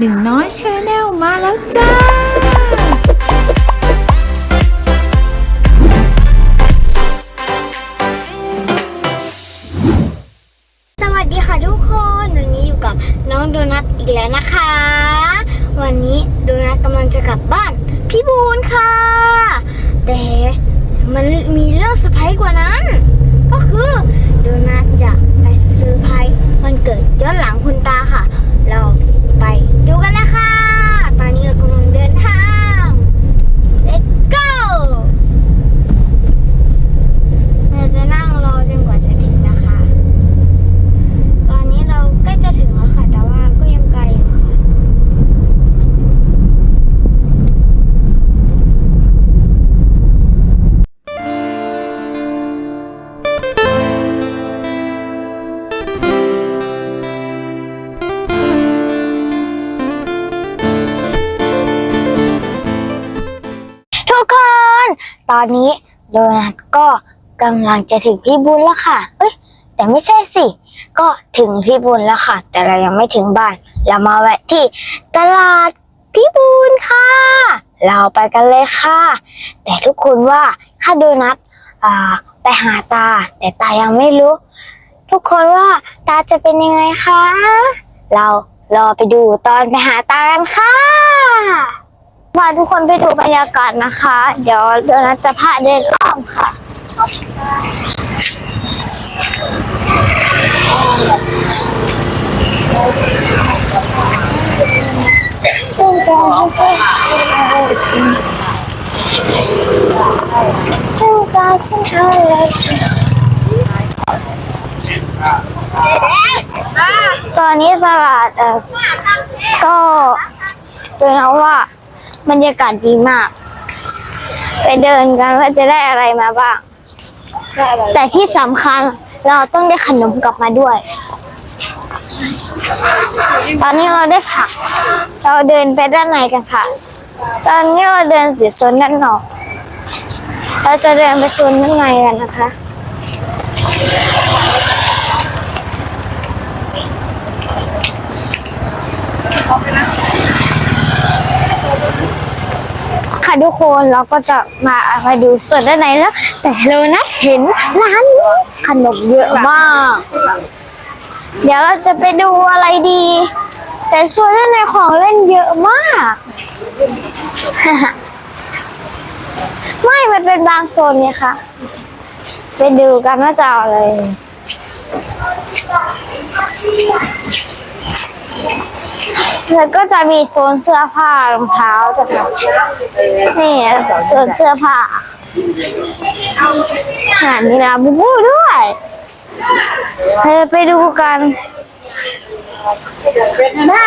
หนึ่งน้อยชาแนลมาแล้วจ้า สวัสดีค่ะทุกคนวันนี้อยู่กับน้องโดนัทอีกแล้วนะคะ วันนี้โดนัทกำลังจะกลับบ้าน พี่บูนค่ะ แต่มันมีเรื่องเซอร์ไพรส์กว่านั้น ตอนนี้โดนัทก็กำลังจะถึงพี่บุญแล้วค่ะ เอ้ย แต่ไม่ใช่สิ ก็ถึงพี่บุญแล้วค่ะ แต่เรายังไม่ถึงบ้าน เรามาแวะที่ตลาดพี่บุญค่ะ เราไปกันเลยค่ะ แต่ทุกคนว่าถ้าโดนัทไปหาตา แต่ตายังไม่รู้ ทุกคนว่าตาจะเป็นยังไงคะ เรารอไปดูตอนไปหาตากันค่ะ พาทุกคนไปดูบรรยากาศนะคะ เดี๋ยวเดี๋ยวนัทจะพาเดินอ้อมค่ะ ซึ่งการซึ่งการซึ่งการซึ่งอะไรตอนนี้ตลาดเอ่อก็ดูนะว่า บรรยากาศดีมาก ไปเดินกันว่าจะได้อะไรมาบ้าง แต่ที่สำคัญเราต้องได้ขนมกลับมาด้วย ตอนนี้เราได้ผัก เราเดินไปด้านในกันค่ะ ตอนนี้เราเดินสีโซนด้านนอก เราจะเดินไปโซนด้านในกันนะคะค่ะ ค่ะทุกคนเราก็จะมามาดูส่วนด้านในแล้ว แต่เรานะเห็นร้านขนมเยอะมาก เดี๋ยวเราจะไปดูอะไรดี แต่ส่วนด้านในของเล่นเยอะมาก ไม่ มันเป็นบางโซนเนี่ยค่ะไปดูกันว่าจะเอาอะไร แล้วก็จะมีโซนเสื้อผ้ารองเท้าจ้ะค่ะนี่โซนเสื้อผ้าหามีลาบูบูด้วยเธอไปดูกันหน้า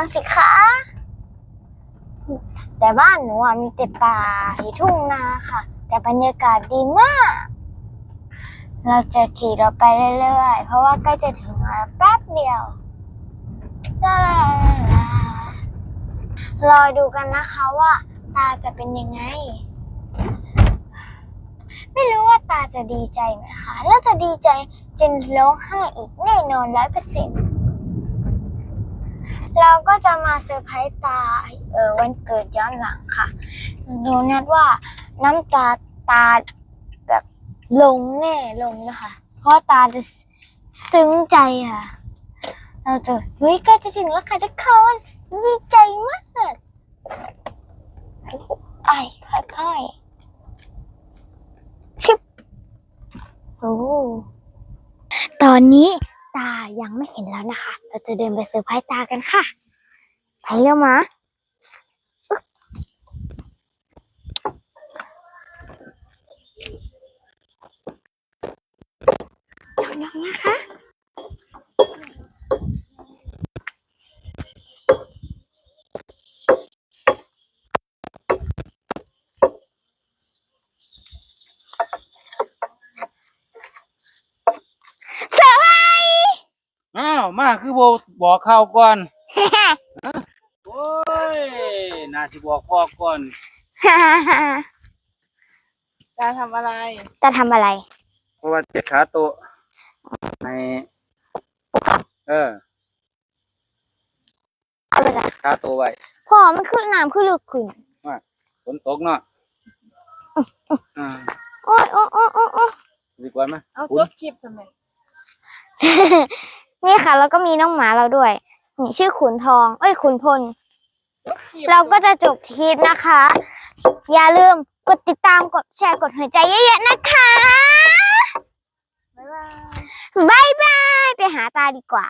างสิคะ แต่บ้านหนูอะมีแต่ป่ามีทุ่งนาค่ะ แต่บรรยากาศดีมาก เราจะขี่เราไปเรื่อยๆ เพราะว่าใกล้จะถึงแล้วแป๊บเดียวลาลาลารอดูกันนะคะว่าตาจะเป็นยังไง ไม่รู้ว่าตาจะดีใจไหมคะ แล้วจะดีใจจนร้องไห้อีกแน่นอนร้อยเปอร์เซ็นต์ เราก็จะมาเซอร์ไพรส์ตาเออวันเกิดย้อนหลังค่ะดูนัดว่าน้ำตาตาแบบลงแน่ลงเลยค่ะ เพราะตาจะซึ้งใจค่ะ เราจะเฮ้ยใกล้จะถึงแล้วค่ะทุกคนดีใจมากไอ้ค่อยๆชิบ ตอนนี้ตา ยังไม่เห็นแล้วนะคะ เราจะเดินไปเซอร์ไพรส์ตากันค่ะ ไปเร็วมาอึ๊กยังยังนะคะ เซอร์ไพรส์ อ้าว มาคือบ่บอกข่าวก่อนโอ้ยน่าสิบอกพ่อก่อนจะทำอะไรจะทำอะไร เพราะว่าเจ็บขาโตะให้เออเอาไปจ้ะขาโตะไว้พ่อมันคือน้ำคือลึกขึ้นฝนตกเนาะอ่าโอ้ยโอ้ยโอ้ยโอ้ยโอ้ยดีกว่าไหมเอาคุจณบคลิปทำไม นี่ค่ะ แล้วก็มีน้องหมาเราด้วย นี่ชื่อขุนทอง เอ้ยขุนพลจบคลิปเราก็จะจบคลิปนะคะ อย่าลืมกดติดตามกดแชร์กดหัวใจเยอะๆนะคะบ๊ายบายบายบาย ไปหาตาดีกว่า